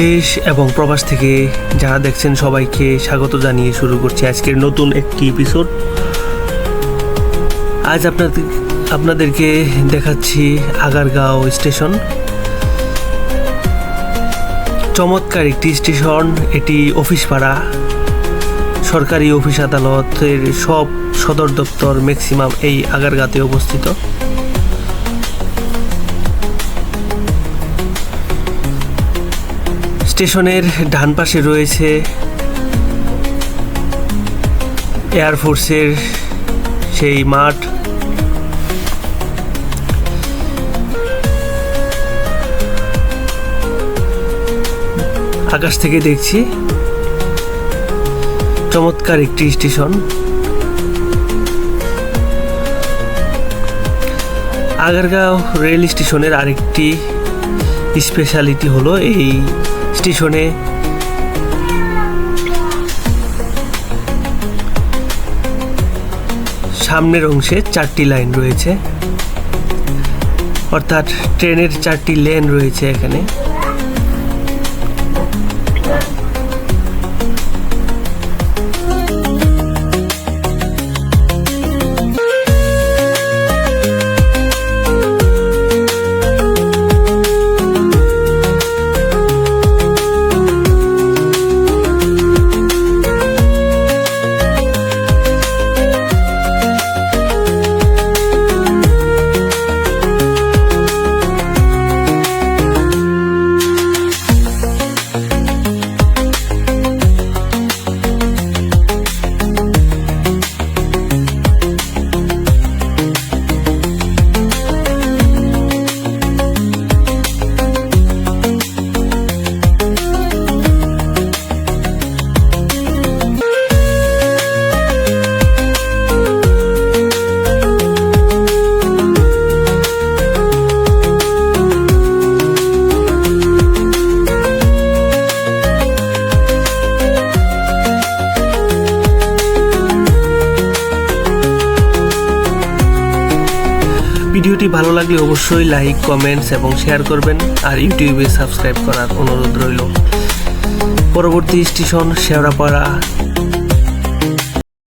দেশ এবং প্রবাস থেকে যারা দেখছেন সবাইকে স্বাগত জানিয়ে শুরু করছি আজকের নতুন একটি এপিসোড আজ আপনাদের, আপনাদেরকে দেখাচ্ছি আগারগাঁও স্টেশন। চমৎকার একটি স্টেশন, এটি অফিস পাড়া সরকারি অফিস আদালতের সব সদর দপ্তর ম্যাক্সিমাম এই আগারগাঁতে অবস্থিত। স্টেশনের ডান পাশে রয়েছে এয়ারফোর্সের সেই মাঠ। আকাশ থেকে দেখছি চমৎকার একটি স্টেশন। আগারগাঁও রেল স্টেশনের আরেকটি স্পেশালিটি হলো এই স্টেশনে সামনের অংশে চারটি লাইন রয়েছে। অর্থাৎ ট্রেনের চারটি লেন রয়েছে এখানে। ভিডিওটি ভালো লাগলে অবশ্যই লাইক, কমেন্টস এবং শেয়ার করবেন আর ইউটিউবে সাবস্ক্রাইব করার অনুরোধ রইল। পরবর্তী স্টেশন, শেওড়াপাড়া।